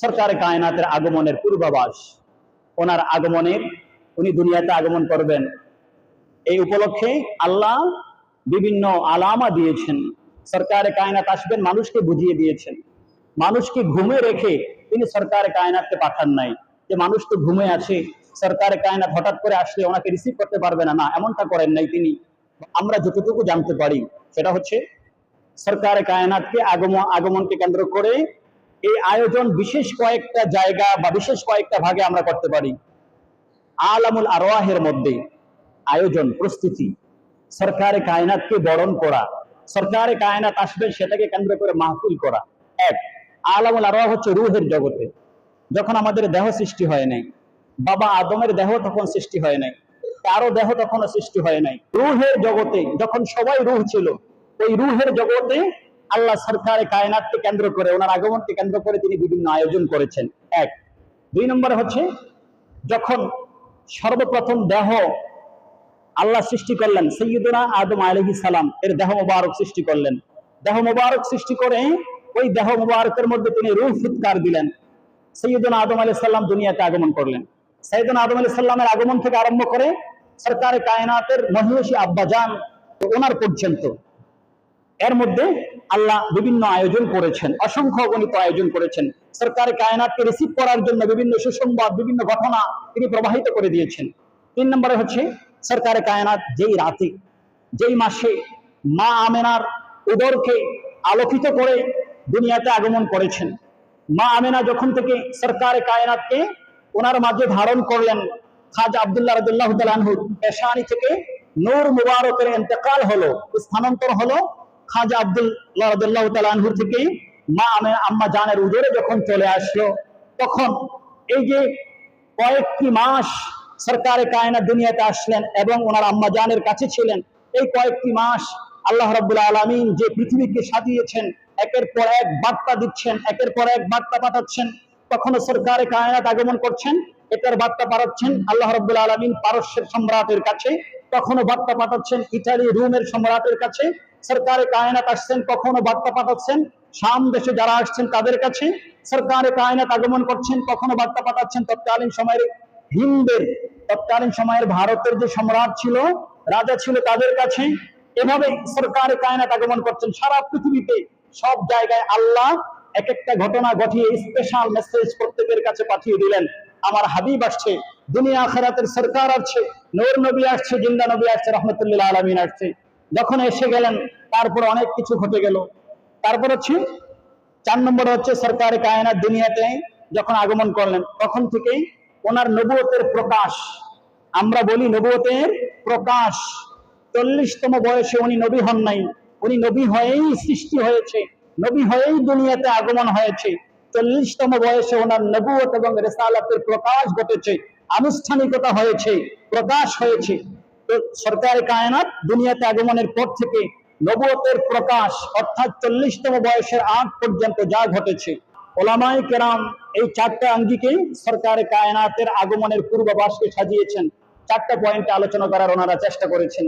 সরকার কায়নাতের আগমনের পূর্বাভাস। ওনার আগমনের উনি দুনিয়াতে আগমন করবেন। এই উপলক্ষে আল্লাহ বিভিন্ন আলামা দিয়েছেন। সরকারে কায়নাত আসবেন, মানুষকে বুঝিয়ে দিয়েছেন। মানুষকে ঘুমে রেখে তিনি সরকারে কায়নাতকে পাঠান নাই। যে মানুষ তো ঘুমে আছে, সরকারে কায়নাত হঠাৎ করে আসলে ওনাকে রিসিভ করতে পারবে না। না, এমনটা করেন নাই তিনি। আমরা যতটুকু জানতে পারি, সেটা হচ্ছে সরকারে কায়নাতকে আগমন আগমনকে কেন্দ্র করে এই আয়োজন বিশেষ কয়েকটা জায়গা বা বিশেষ কয়েকটা ভাগে আমরা করতে পারি। আলামুল আরওয়াহের মধ্যে আয়োজন, প্রস্তুতি, সরকারে কায়নাতকে বরণ করা, সরকারে কায়নাত আসবে সেটাকে কেন্দ্র করে মাহফিল করা। এক, আলামুল আরওয়াহ হচ্ছে রুহের জগতে। যখন আমাদের দেহ সৃষ্টি হয় নাই, বাবা আদমের দেহ তখন সৃষ্টি হয় নাই, কারও দেহ তখনও সৃষ্টি হয় নাই। রুহের জগতে যখন সবাই রুহ ছিল, ওই রুহের জগতে আল্লাহ সরকারে কায়নাতকে কেন্দ্র করে, ওনার আগমনকে কেন্দ্র করে তিনি বিভিন্ন আয়োজন করেছেন। এক। দুই নম্বরে হচ্ছে, যখন সর্বপ্রথম দেহ আল্লাহ সৃষ্টি করলেন, সৈয়দনা আদম আলহি সালাম, এর দেহ মোবারক সৃষ্টি করলেন। দেহ মোবারক সৃষ্টি করে, ওই দেহ মোবারকের মধ্যে তিনি রুহ ফুৎকার দিলেন। সৈয়দনা আদম আলি সাল্লাম দুনিয়াতে আগমন করলেন। সৈয়দনা আদম আলি সাল্লামের আগমন থেকে আরম্ভ করে, সরকারে কায়নাতের মহিষী আব্বাজান, ওনার পর্যন্ত এর মধ্যে আল্লাহ বিভিন্ন আয়োজন করেছেন, অসংখ্য গণিত আয়োজন করেছেন। সরকার কায়নাতকে রিসিভ করার জন্য বিভিন্ন সুসংবাদ, বিভিন্ন ঘটনা তিনি প্রবাহিত করে দিয়েছেন। তিন নম্বরে হচ্ছে সরকারে কায়নাত যেই রাতে, যেই মাসে মা আমেনার উদরকে আলোকিত করে দুনিয়াতে আগমন করেছেন। মা আমেনা যখন থেকে সরকারে কায়নাতকে ওনার মাঝে ধারণ করলেন, খাজা আব্দুল্লাহ আনহু পেশানি থেকে নূর মুবারকের ইন্তেকাল হলো, স্থানান্তর হলো খাজা তাআলা আনহু থেকে মা আমে- আম্মা জানের উদরে যখন চলে আসলো, তখন এই যে কয়েকটি মাস সরকারে কায়না দুনিয়াতে আসলেন এবং ওনার আম্মা জানের কাছে ছিলেন, এই কয়েকটি মাস আল্লাহ রাব্বুল আলামিন যে পৃথিবীকে সাজিয়েছেন, একের পর এক বার্তা দিচ্ছেন, একের পর এক বার্তা পাঠাচ্ছেন, কখনো সরকারে কায়নাত আগমন করছেন এটার বার্তা পাঠাচ্ছেন আল্লাহ রাব্বুল আলামিন পারস্যের সম্রাটের কাছে। কখনো বার্তা পাঠাচ্ছেন ইতালি রোমের সম্রাটের কাছে? সরকারে কায়নাত আসছেন, কখনো বার্তা পাঠাচ্ছেন? শাম দেশে যারা আসছেন তাদের কাছে? সরকারে কায়নাত আগমন করছেন, কখনো বার্তা পাঠাচ্ছেন? তৎকালীন সময়ের হিন্দের, তৎকালীন সময়ের ভারতের যে সম্রাট ছিল, রাজা ছিল তাদের কাছে? এভাবে সরকারে কায়নাত আগমন করছেন। সারা পৃথিবীতে সব জায়গায় আল্লাহ এক একটা ঘটনা ঘটিয়ে স্পেশাল মেসেজ প্রত্যেকের কাছে পাঠিয়ে দিলেন। আমার হাবিব আসছে, দুনিয়া আখেরাতের সরকার আসছে, নূর নবী আসছে, জিন্দা নবী আসছে রহমতুল্লাহ আলমিন আসছে। যখন এসে গেলেন, তারপর অনেক কিছু ঘটে গেল। তারপর হচ্ছে, চার নম্বর হচ্ছে সরকার কায়নাত দুনিয়াতে যখন আগমন করলেন, তখন থেকেই ওনার নবুয়তের প্রকাশ। আমরা বলি নবুয়তের প্রকাশ। চল্লিশতম বয়সে উনি নবী হন নাই। উনি নবী হয়েই সৃষ্টি হয়েছে, নবী হয়েই দুনিয়াতে আগমন হয়েছে। চল্লিশতম বয়সে ওনার নবুয়ত এবং রেসালাতের প্রকাশ ঘটেছে, আনুষ্ঠানিকতা হয়েছে, প্রকাশ হয়েছে। সরকার কায়নাত দুনিয়াতে আগমনের পর থেকে নবুয়তের প্রকাশ অর্থাৎ চল্লিশতম বয়সের আগ পর্যন্ত যা ঘটেছে। ওলামাই কেরাম এই চারটা আঙ্গিকে সরকার কায়নাতের আগমনের পূর্বাভাসকে সাজিয়েছেন। চারটা পয়েন্টে আলোচনা করার ওনারা চেষ্টা করেছেন।